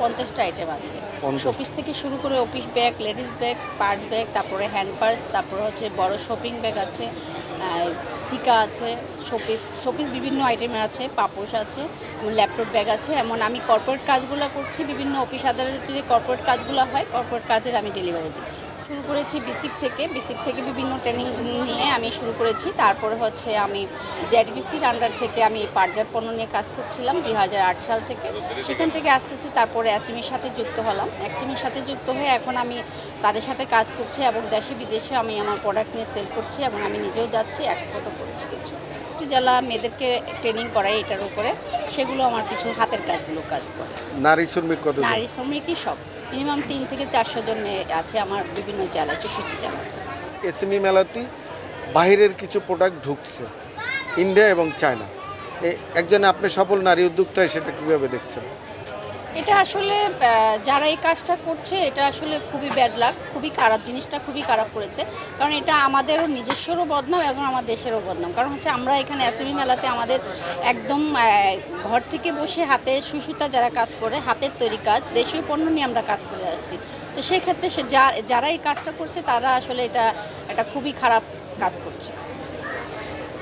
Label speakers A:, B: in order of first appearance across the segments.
A: পঞ্চাশটা আইটেম আছে।
B: 50
A: শোপিস থেকে শুরু করে office bag ladies bag purse bag তারপরে হ্যান্ড পার্স তারপরে হচ্ছে বড় শপিং ব্যাগ আছে সিকা আছে শোপিস শোপিস বিভিন্ন আইটেমের আছে পাপোশ আছে ল্যাপটপ ব্যাগ আছে। এমন আমি কর্পোরেট কাজগুলো করছি বিভিন্ন অফিস আদালতের যে কর্পোরেট কাজগুলো হয় কর্পোরেট কাজের আমি ডেলিভারি দিচ্ছি। শুরু করেছি বিসিক থেকে। বিসিক থেকে বিভিন্ন ট্রেনিং নিয়ে আমি শুরু করেছি। তারপরে হচ্ছে আমি জেডবিসির আন্ডার থেকে আমি পাটজার পণ্য নিয়ে কাজ করছিলাম দুই হাজার আট সাল থেকে। সেখান থেকে আস্তে আস্তে তারপরে অ্যাসিমের সাথে যুক্ত হলাম। অ্যাসিমের সাথে যুক্ত হয়ে এখন আমি তাদের সাথে কাজ করছি এবং দেশে বিদেশে আমি আমার প্রোডাক্ট নিয়ে সেল করছি এবং আমি নিজেও যাচ্ছি এক্সপোর্টও করছি কিছু। জেলা মেয়েদেরকে ট্রেনিং করাই এটার উপরে সেগুলো আমার কিছু হাতের কাজগুলো কাজ করে।
B: নারী শ্রমিক
A: নারী শ্রমিকই সব। মিনিমাম তিন থেকে চারশো জন মেয়ে আছে আমার বিভিন্ন জেলায়, চৌষট্টি জেলায়।
B: এসএমই মেলাতে বাইরের কিছু প্রোডাক্ট ঢুকছে, ইন্ডিয়া এবং চায়না। একজন আপনি সফল নারী উদ্যোক্তা সেটা কীভাবে দেখছেন?
A: এটা আসলে যারা এই কাজটা করছে এটা আসলে খুবই ব্যাড লাগ খুবই খারাপ জিনিসটা খুবই খারাপ করেছে। কারণ এটা আমাদেরও নিজস্বরও বদনাম এবং আমার দেশেরও বদনাম। কারণ হচ্ছে আমরা এখানে অ্যাসেম্বলি মেলাতে আমাদের একদম ঘর থেকে বসে হাতে সুসুতা যারা কাজ করে হাতের তৈরি কাজ দেশীয় পণ্য নিয়ে আমরা কাজ করে আসছি। তো সেক্ষেত্রে সে যা- যারা এই কাজটা করছে তারা আসলে এটা এটা খুবই খারাপ কাজ করছে।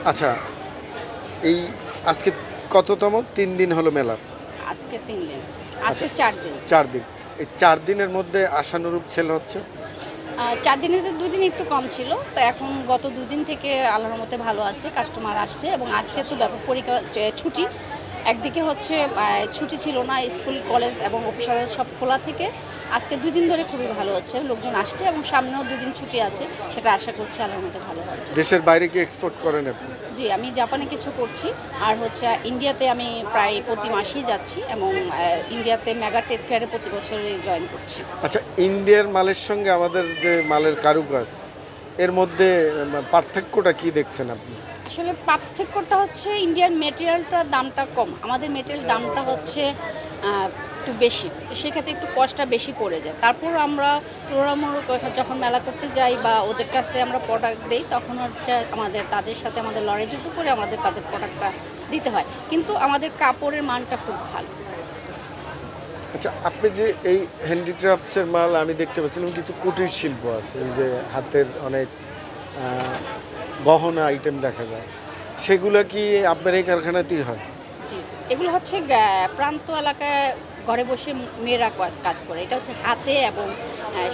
B: আচ্ছা এই আজকে কততম? তিন দিন হলো মেলার।
A: আজকে তিন দিন। আজকে চার দিন।
B: চার দিন। এই চার দিনের মধ্যে আশানুরূপ সেল হচ্ছে?
A: চার দিনের তো দুদিন একটু কম ছিল। তো এখন গত দুদিন থেকে আল্লাহর মতে ভালো আছে কাস্টমার আসছে এবং আজকে তো ব্যাপক পরীক্ষা যে ছুটি। একদিকে হচ্ছে ছুটি ছিল না স্কুল কলেজ এবং অফিস সব খোলা থেকে। আজকে দুই দিন ধরে খুবই ভালো হচ্ছে লোকজন আসছে এবং সামনেও দুদিন ছুটি আছে সেটা আশা করছি আল্লাহর মতে ভালো হবে।
B: দেশের বাইরে কি এক্সপোর্ট করেন আপনি?
A: জি আমি জাপানে কিছু করছি আর হচ্ছে ইন্ডিয়াতে আমি প্রায় প্রতি মাসেই যাচ্ছি এবং ইন্ডিয়াতে মেগা ট্রেড ফেয়ারে প্রতি বছরই জয়েন করছি।
B: আচ্ছা ইন্ডিয়ার মালের সঙ্গে আমাদের যে মালের কারুকাজ এর মধ্যে পার্থক্যটা কি দেখছেন আপনি?
A: আসলে পার্থক্যটা হচ্ছে ইন্ডিয়ান মেটেরিয়ালটার দামটা কম। আমাদের মেটেরিয়াল দামটা হচ্ছে একটু বেশি। তো সেক্ষেত্রে একটু কষ্টটা বেশি পড়ে যায়। তারপর আমরা তুলনামূলক যখন মেলা করতে যাই বা ওদের কাছে আমরা প্রোডাক্ট দিই, তখন হচ্ছে আমাদের, তাদের সাথে আমাদের লড়াই যুদ্ধ করে আমাদের তাদের প্রোডাক্টটা দিতে হয়। কিন্তু আমাদের কাপড়ের মানটা খুব ভালো।
B: আচ্ছা আপনি যে এই হ্যান্ডিক্রাফটসের মাল আমি দেখতে পাচ্ছিলাম, কিছু কুটির শিল্প আছে। এই যে হাতের অনেক গহনা আইটেম দেখা যায়। সেগুলো কি আপনার এই কারখানাতেই হয়?
A: এগুলো হচ্ছে প্রান্ত এলাকায় ঘরে বসে মেয়েরা কাজ কাজ করে। এটা হচ্ছে হাতে এবং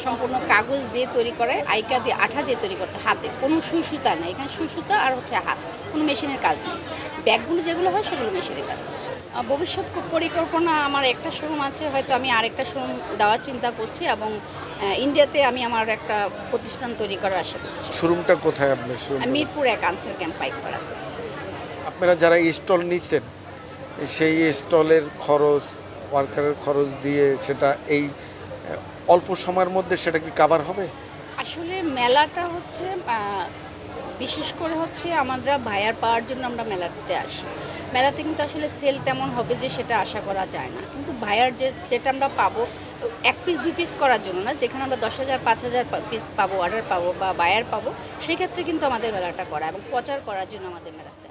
A: সম্পূর্ণ কাগজ দিয়ে তৈরি করে আইকা দিয়ে আঠা দিয়ে তৈরি করতে হাতে। কোনো সুই সুতা নেই। এখানে সুই সুতা আর হচ্ছে হাত। কোনো মেশিনের কাজ নেই। ব্যাগগুলো যেগুলো হয় সেগুলো মেশিনের কাজ হচ্ছে। ভবিষ্যৎ পরিকল্পনা আমার একটা শোরুম আছে হয়তো আমি আরেকটা শোরুম দেওয়ার চিন্তা করছি এবং ইন্ডিয়াতে আমি আমার একটা প্রতিষ্ঠান তৈরি করার আশা করছি।
B: শোরুমটা কোথায় আপনার শোরুম?
A: মিরপুর এক আনসার ক্যাম্প পাইকপাড়াতে।
B: আপনারা যারা স্টল নিচ্ছেন সেই স্টলের খরচ ওয়ার্কারের খরচ দিয়ে সেটা এই, অল্প সময়ের মধ্যে সেটা কি কাভার হবে
A: আসলে মেলাটা হচ্ছে বিশেষ করে হচ্ছে আমরা ভায়ার পাওয়ার জন্য আমরা মেলাতে আসি মেলাতে কিন্তু আসলে সেল তেমন হবে যে সেটা আশা করা যায় না কিন্তু ভায়ার যে, যেটা আমরা পাবো, এক পিস দুই পিস করার জন্য না, যেখানে আমরা দশ হাজার, পাঁচ হাজার পিস পাবো অর্ডার পাবো বা বায়ার পাবো, সেক্ষেত্রে কিন্তু আমাদের মেলাটা করা এবং প্রচার করার জন্য আমাদের মেলাতে।